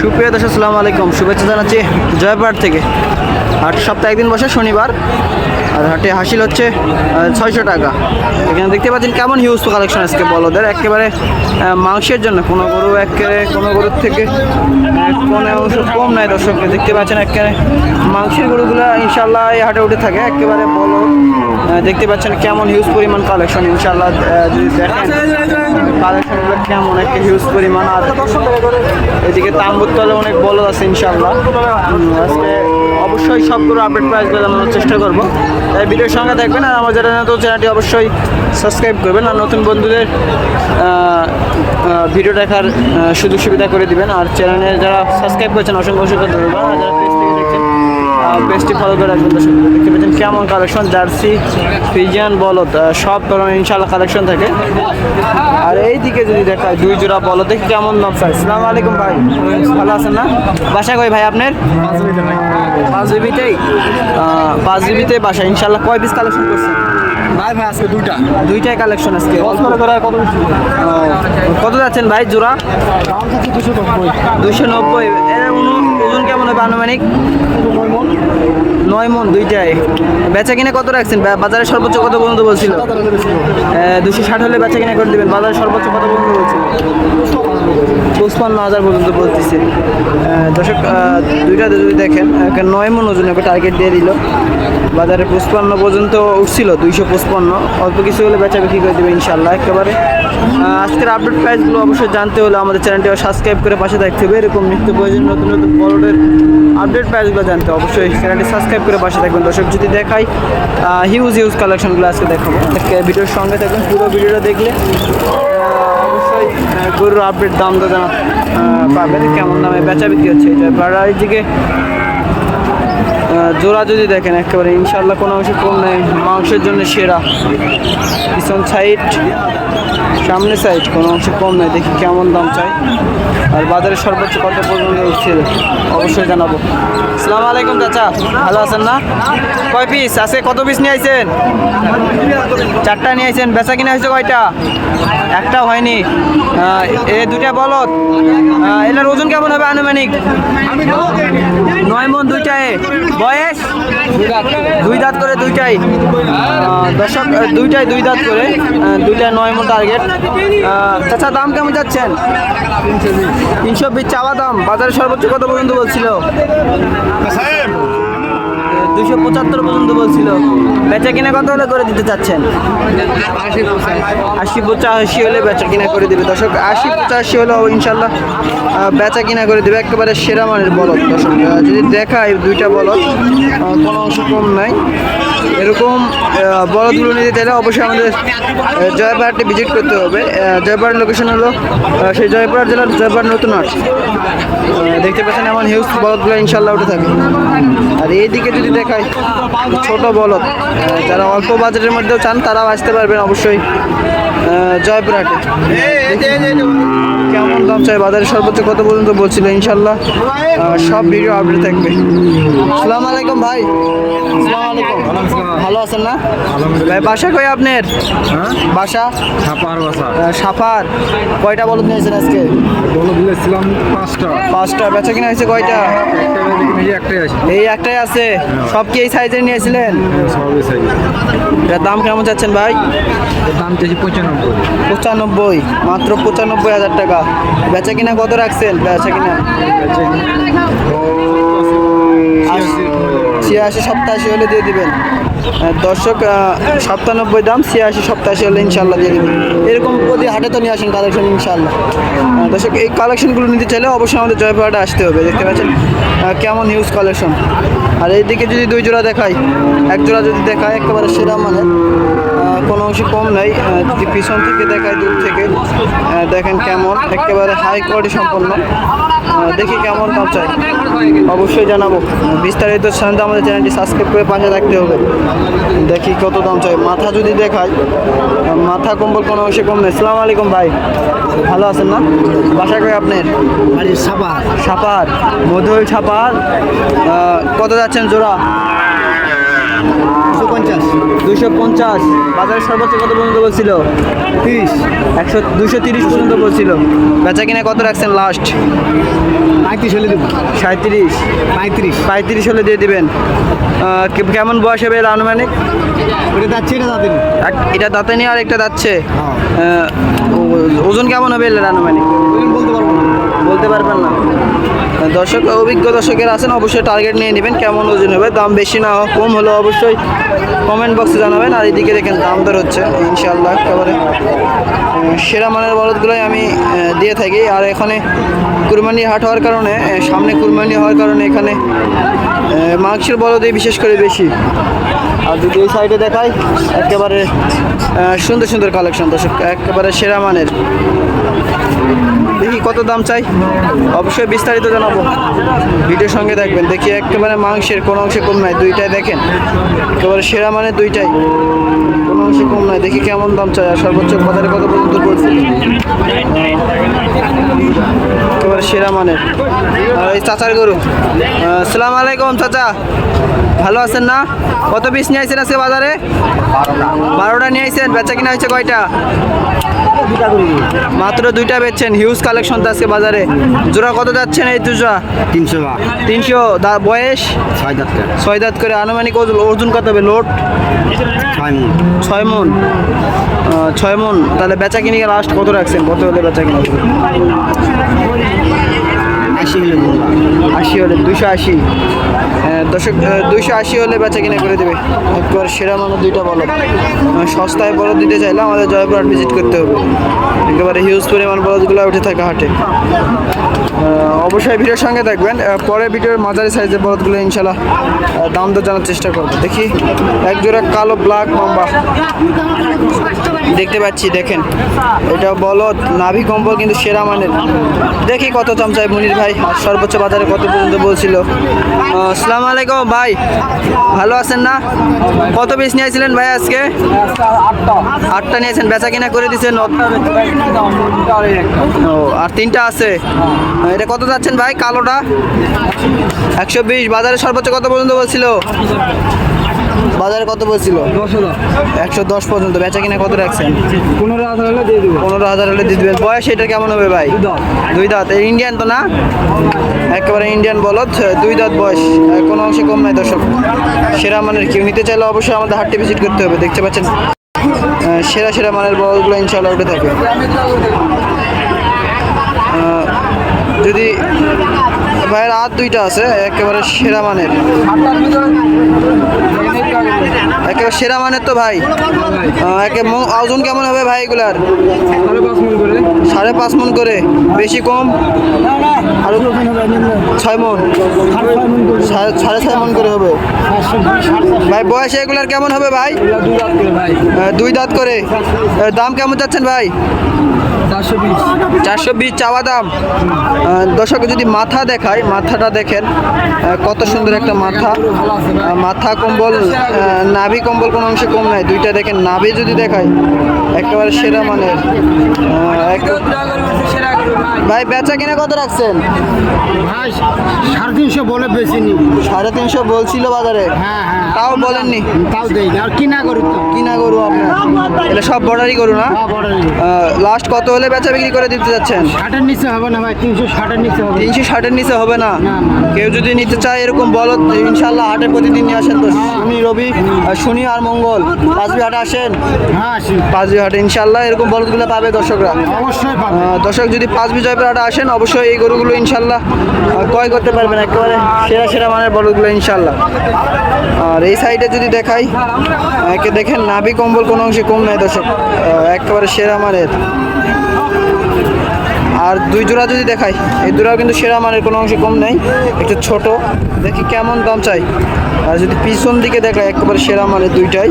সুপ্রিয় দর্শক, আসসালামু আলাইকুম। শুভেচ্ছা জানাচ্ছি জয়পুরহাট থেকে। হাট সপ্তাহে একদিন বসে শনিবার, আর হাটে হাসিল হচ্ছে ছয়শো টাকা। এখানে দেখতে পাচ্ছেন কেমন হিউজ কালেকশন আজকে বলদের। একেবারে মাংসের জন্য, কোনো গরু একেবারে, কোনো গরুর থেকে কোনো অংশ কম নাই দর্শক দেখতে পাচ্ছেন একেবারে মাংসের গরুগুলো ইনশাল্লাহ এই হাটে উঠে থাকে। একেবারে বলো দেখতে পাচ্ছেন কেমন হিউজ পরিমাণ কালেকশন ইনশাল্লাহ যদি দেখেন কালেকশনগুলো কেমন একটা হিউজ পরিমাণ। আর এদিকে তাম্বুতলে অনেক বলদ আছে ইনশাল্লাহ আজকে অবশ্যই সবগুলো আপডেট প্রাইসগুলো জানানোর চেষ্টা করব। তাই ভিডিওর সঙ্গে থাকবেন আর আমার যারা নতুন, চ্যানেলটি অবশ্যই সাবস্ক্রাইব করবেন আর নতুন বন্ধুদের ভিডিও দেখার সুযোগ সুবিধা করে দিবেন। আর চ্যানেলে যারা সাবস্ক্রাইব করেছেন, অসংখ্য অসংখ্য ধন্যবাদ। পেজটি ফলো করে রাখবেন দর্শক। দেখতে পাচ্ছেন কেমন কালেকশন জার্সি ফিজিয়ান বলত সব ধরনের ইনশাল্লাহ কালেকশন থাকে। আর এই দিকে যদি দেখায় দুই জোড়া বলো দেখি কেমন দাম চাই। সালাম আলাইকুম ভাই। ভালো আছেন না? বাসা কই ভাই আপনার? পাঁচ জিবিতেই পাঁচ জিবিতে বাসা। ইনশাল্লাহ কয় পিস কালেকশন করছেন? ভাই ভাই আজকে দুইটা। দুইটাই কালেকশন আজকে। কত কত যাচ্ছেন ভাই জোড়া? দুশো নব্বই। দুশো নব্বই। ওজন কেমন হবে আনুমানিক? নয় মন দুইটাই বেচা কিনে কত রাখছেন? বাজারে সর্বোচ্চ কত পর্যন্ত বলছিল? দুশো ষাট হলে বেচা কিনা করে দেবেন। বাজারে সর্বোচ্চ কত পর্যন্ত বলছিল? পঁচপান্ন হাজার পর্যন্ত বলতেছে। দর্শক দুইটা যদি দেখেন নয় মন ওজন একটা টার্গেট দিয়ে দিল। বাজারে পঁচপান্ন পর্যন্ত উঠছিল, দুইশো পঁচপান্ন। অল্প কিছু হলে বেচা বিক্রি করে দেবে ইনশাল্লাহ একেবারে। আজকের আপডেট প্রাইসগুলো অবশ্যই জানতে হলে আমাদের চ্যানেলটি সাবস্ক্রাইব করে পাশে থাকতে হবে। এরকম নিত্য প্রয়োজন নতুন নতুন বড়দের আপডেট প্রাইসগুলো জানতে অবশ্যই চ্যানেলটি সাবস্ক্রাইব করে পাশে থাকবেন। দর্শক, যদি দেখাই হিউজ হিউজ কালেকশনগুলো আজকে দেখাবো। ভিডিওর সঙ্গে থাকবেন, পুরো ভিডিওটা দেখলে অবশ্যই গরুর আপডেট দাম দাদা পাবেন, কেমন দামে বেচা বিক্রি হচ্ছে, এটা বাড়ার দিকে জোড়া যদি দেখেন, একেবারে ইনশাল্লাহ কোনো অংশ কম নেই, মাংসের জন্য সেরা। পিছন সাইড সামনে সাইড কোনো অংশ কম নেই, দেখি কেমন দাম চাই। আর বাজারে সর্বোচ্চ কত পর্যন্ত উঠছে অবশ্যই জানাব। আসসালামু আলাইকুম, চাচা। ভালো আছেন না? কয় পিস আছে, কত পিস নিয়ে আইছেন? চারটা নিয়ে আইছেন, বেচা কিনে হয়েছে কয়টা? একটা হয়নি। এ দুটা বলত এটার ওজন কেমন হবে আনুমানিক? নয় মন দুইটায়। বয়স? দুই দাঁত করে দুইটাই। দর্শক দুইটাই দুই দাঁত করে দুইটাই নয় মতো টার্গেট চাচা, দাম কেমন যাচ্ছেন? তিনশো বিশ। চাওয়া দাম। বাজারে সর্বোচ্চ কত পর্যন্ত বলছিল? দুশো পঁচাত্তর পর্যন্ত বলছিল। বেচা কিনা কত হলে করে দিতে চাচ্ছেন? আশি পঁচাশি হলে বেচা কিনা করে দিবে। দর্শক, আশি পঁচাশি হলে ইনশাল্লাহ বেচা কিনা করে দিবে। একেবারে সেরা মানের বলদ, দর্শক। যদি দেখায় দুইটা বলদ কোনো অংশ কম নাই। এরকম বড় ধুলো নিতে চাইলে অবশ্যই আমাদের জয়পাড়াটি ভিজিট করতে হবে। জয়পাড়ার লোকেশন হলো সেই জয়পাহাড় জেলার জয়পাহাড় নতুন হাট। দেখতে পাচ্ছেন এমন হিউজ বলদগুলো ইনশাল্লাহ উঠে থাকে। আর এইদিকে যদি দেখায় ছোট বলদ যারা অল্প বাজেটের মধ্যেও চান, তারাও আসতে পারবেন অবশ্যই। জয়পুরহাটে। কেমন দাম চাই? বাজারে সর্বোচ্চ কত পর্যন্ত বলছিল? ইনশাল্লাহ সব ভিডিও আপডেট থাকবে। সালাম আলাইকুম ভাই। ভালো আছেন না? ভাই বাসা কই আপনার? বাসা? ছাপার বাসা। সাফার কয়টা বলদ নিয়েছেন আজকে? বলো দিয়েছিলাম পাঁচটা। পাঁচটা। বেচা কিনা হয়েছে কয়টা? এই একটাই আছে। সব কি এই সাইজের নিয়েছিলেন? সাইজ দাম কেমন চাচ্ছেন ভাই? দাম চেয়েছি পঁচানব্বই। পঁচানব্বই, মাত্র পঁচানব্বই হাজার টাকা। বেচা কিনা কত রাখছেন? বেচা কিনা? ছিয়াশি সপ্তাশি হলে দিয়ে দিবেন। দর্শক সাতানব্বই দাম, ছিয়াশি সপ্তাশি হলে ইনশাল্লাহ দিয়ে দিবেন। এরকম প্রতি হাটে তো নিয়ে আসেন কালেকশন ইনশাল্লাহ দর্শক, এই কালেকশনগুলো নিতে চাইলে অবশ্যই আমাদের জয়পুরহাটে আসতে হবে। দেখতে পাচ্ছেন কেমন হিউজ কালেকশন আর এইদিকে যদি দুই জোড়া দেখাই, এক জোড়া যদি দেখায়, একেবারে সেরা মানে কোনো অংশে কম নেই যদি পিছন থেকে দেখায় দূর থেকে দেখেন কেমন একেবারে হাই কোয়ালিটি সম্পন্ন। দেখি কেমন দাম চাই অবশ্যই জানাব। বিস্তারিত জানতে আমাদের চ্যানেলটি সাবস্ক্রাইব করে পাশে রাখতে হবে। দেখি কত দাম চাই। মাথা যদি দেখায় মাথা কম্বল কোনো অংশে কম নেই। সালাম আলাইকুম ভাই। ভালো আছেন না? বাসা করে আপনার? সাপার। সাপার। মধুর সাপার। কত যাচ্ছেন জোড়া? পঞ্চাশ। দুশো পঞ্চাশ। বাজারের সর্বোচ্চ কত পর্যন্ত বলছিল? তিরিশ। একশো দুশো তিরিশ পর্যন্ত বলছিল। বেচা কিনে কত রাখছেন লাস্ট পঁয়ত্রিশ হলে দেবো। সাঁত্রিশ পঁয়ত্রিশ। পঁয়ত্রিশ হলে দিয়ে দিবেন। কেমন বয়স হবে আনুমানিক? যাচ্ছে তাদের এটা দাঁতে নিয়ে আর একটা দাচ্ছে হ্যাঁ। ওজন কেমন হবে আনুমানিক? দর্শক, অভিজ্ঞ দর্শকের আছেন, অবশ্যই টার্গেট নিয়ে নেবেন, কেমন ওজন হবে, দাম বেশি না কম হলে অবশ্যই কমেন্ট বক্সে জানাবেন, আর এদিকে দেখেন দাম দর হচ্ছে, ইনশাআল্লাহ একেবারে সেরা মানের বলদগুলোই আমি দিয়ে থাকি, আর এখানে কুরবানি হাট হওয়ার কারণে সামনে কুরবানি হওয়ার কারণে এখানে মাংসের বলদই বিশেষ করে বেশি। আর যদি এই সাইডে দেখাই, একেবারে সুন্দর সুন্দর কালেকশন দর্শক, একেবারে সেরা মানের। দেখি কত দাম চাই। অবশ্যই বিস্তারিত জানাব। ভিডিওর সঙ্গে দেখবেন। দেখি একেবারে মাংসের কোনো অংশে কম নাই। দুইটাই দেখেন। একেবারে সেরা মানে দুইটাই। কোনো অংশে কম নাই। দেখি কেমন দাম চাই। আর সর্বোচ্চ বাজারে কত পর্যন্ত পড়ছে? একেবারে সেরা মানের। আর এই চাচার গরু। সালাম আলাইকুম, চাচা। ভালো আছেন না? কত পিস নিয়ে আইছেন আজকে বাজারে? বারোটা নিয়ে আইছেন। বেচা কিনা হয়েছে কয়টা? মাত্র দুইটা বেচছেন হিউজ কালেকশন তো আজকে বাজারে। জোড়া কত যাচ্ছেন এই দুজোড়া তিনশো তিনশো দা- বয়স? ছয় দাঁতটা ছয় দাঁত করে আনুমানিক ওজন ওজন কত হবে? লোড? ছয় মিনিট ছয় মন। ছয় মন। তাহলে বেচা কিনে লাস্ট কত রাখছেন? কত হলে বেচা কিনা? আশি আশি হলে দুশো আশি। দশক দুইশো আশি হলে বেচা কিনে করে দেবে। একবার সেরা মানে দুইটা বলো সস্তায় বলদ দিতে চাইলে আমাদের জয়পুরহাট ভিজিট করতে হবে। একেবারে হিউজ পরিমাণ বলদগুলো উঠে থাকা হাটে। অবশ্যই ভিডিওর সঙ্গে আহ, পরে ভিডিওর মাঝারি সাইজের বলদগুলো ইনশাল্লাহ দাম দর জানার চেষ্টা করব। দেখি এক জোড়া কালো ব্ল্যাক মাম্বা দেখতে পাচ্ছি দেখেন। এটা বলদ নাভি কম্বল কিন্তু সেরা মানের। দেখি কত দাম চাই মনির ভাই সর্বোচ্চ বাজারে কত পর্যন্ত বলছিল। আসসালামু আলাইকুম ভাই। ভালো আছেন না? কত পিস নিয়েছিলেন ভাই আজকে? আটটা নিয়েছেন বেচা কিনা করে দিয়েছেন। ও আর তিনটা আছে। এটা কত যাচ্ছেন ভাই? কালোটা? একশো বিশ। বাজারে সর্বোচ্চ কত পর্যন্ত বলছিল? বাজারে কত বলছিল? একশো দশ পর্যন্ত। বেচা কিনা কত রাখছেন? পনেরো হাজার হলে দিয়ে দেবো পনেরো হাজার হলে দিয়ে দেবেন। বয়স এটা কেমন হবে ভাই? দুই দাঁত। ইন্ডিয়ান তো না? একেবারে ইন্ডিয়ান বলদ। দুই দাঁত বয়স। কোনো অংশে কম নাই দর্শক। সেরা মানের কেউ নিতে চাইলে অবশ্যই আমাদের হাটটি ভিজিট করতে হবে। দেখতে পাচ্ছেন? সেরা সেরা মানের বলদগুলো ইনশাল্লাহ উঠে থাকে যদি ভাইয়ের আর দুইটা আছে, একেবারে সেরা মানের। একেবারে সেরা মানের তো ভাই। একে ওজন কেমন হবে ভাই এগুলার? সাড়ে পাঁচ মন করে। বেশি কম? আরও ছয় মন। সাড়ে ছয় মন করে হবে। ভাই, বয়স এগুলার কেমন হবে ভাই? দুই দাঁত করে। দাম কেমন যাচ্ছেন ভাই? চারশো বিশ চাওয়া দাম। দর্শক, যদি মাথা দেখায়, মাথাটা দেখেন কত সুন্দর একটা মাথা। মাথা কম্বল নাভি কম্বল কোনো অংশে কম নাই। দুইটা দেখেন, নাভি যদি দেখায়, একেবারে সেরা মানের। ভাই বেচা কিনা কত রাখছেন? ভাই সাড়ে তিনশো বলে বেশি নি সাড়ে তিনশো বলছিল বাজারে? হ্যাঁ হ্যাঁ। তাও বলেননি? তাও দেই আর কিনা করি তো। কিনা গরু আপনার? এটা সব বর্ডারই গরু না? লাস্ট কত হলে বেচা বিক্রি করে দিতে যাচ্ছেন? ষাটের নিচে হবে না ভাই তিনশো ষাটের নিচে হবে। তিনশো ষাটের নিচে হবে না। কেউ যদি নিতে চায় এরকম বলো ইনশাল্লাহ হাটে প্রতিদিন নিয়ে আসেন তো। শনি রবি আর শনি আর মঙ্গল। পাঁচবি হাটে আসেন? হ্যাঁ পাঁচবি হাটে ইনশাল্লাহ এরকম বলদগুলো পাবে দর্শকরা। অবশ্যই দর্শক যদি পাঁচ বিজয় হাটে আসেন, অবশ্যই এই গরুগুলো ইনশাল্লাহ ক্রয় করতে পারবেন, একেবারে সেরা সেরা মানের বলদগুলো ইনশাল্লাহ। আর এই সাইডে যদি দেখাই একে দেখেন নাভি কম্বল, কোনো অংশে কম নাই দর্শক একেবারে সেরা মানের। আর দুই জোড়া যদি দেখাই, এই জোড়াও কিন্তু সেরা মানের, কোনো অংশে কম নেই, একটু ছোট। দেখি কেমন দাম চাই। আর যদি পিছন দিকে দেখায় একেবারে সেরা মানের দুইটাই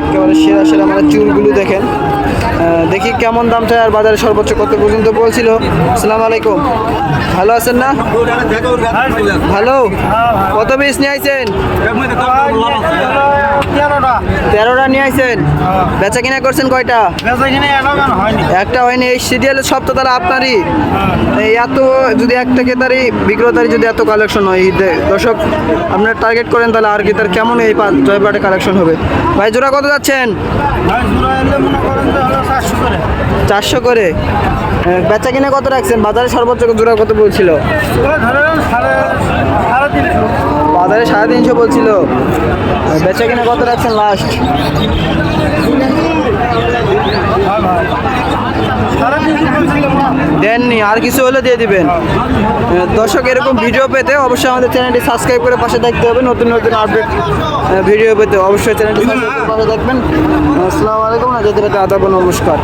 একেবারে সেরা সেরা মানের চুলগুলো দেখেন। দেখি কেমন দাম চাই আর বাজারে সর্বোচ্চ কত পর্যন্ত বলছিল। আসসালামু আলাইকুম। ভালো আছেন না? ভালো? কত পিস নিয়ে আইছেন? তেরোটা নিয়ে আইছেন? বেচা কিনা করছেন কয়টা? একটা হয়নি, এই সিরিয়ালের সব তো তাহলে আপনারই। এই এত, যদি একটা ক্রেতারই বিক্রেতারই যদি এত কালেকশন হয় দর্শক, আপনার টার্গেট করেন তাহলে আর কি তার কেমন এই জয়পাটে কালেকশন হবে? ভাই, জোড়া কত যাচ্ছেন? চারশো করে। এ, বেচা কিনা কত রাখছেন? বাজারে সর্বোচ্চ জোড়া কত বলছিল? বাজারে সাড়ে তিনশো বলছিল। বেচা কিনা কত রাখছেন লাস্ট দেননি, আর কিছু হলে দিয়ে দিবেন। দর্শক, এরকম ভিডিও পেতে অবশ্যই আমাদের চ্যানেলটি সাবস্ক্রাইব করে পাশে থাকতে হবে। নতুন নতুন আপডেট ভিডিও পেতে অবশ্যই চ্যানেলটি সাবস্ক্রাইব করে পাশে থাকবেন। আসসালামু আলাইকুম আজাদ আদাব নমস্কার।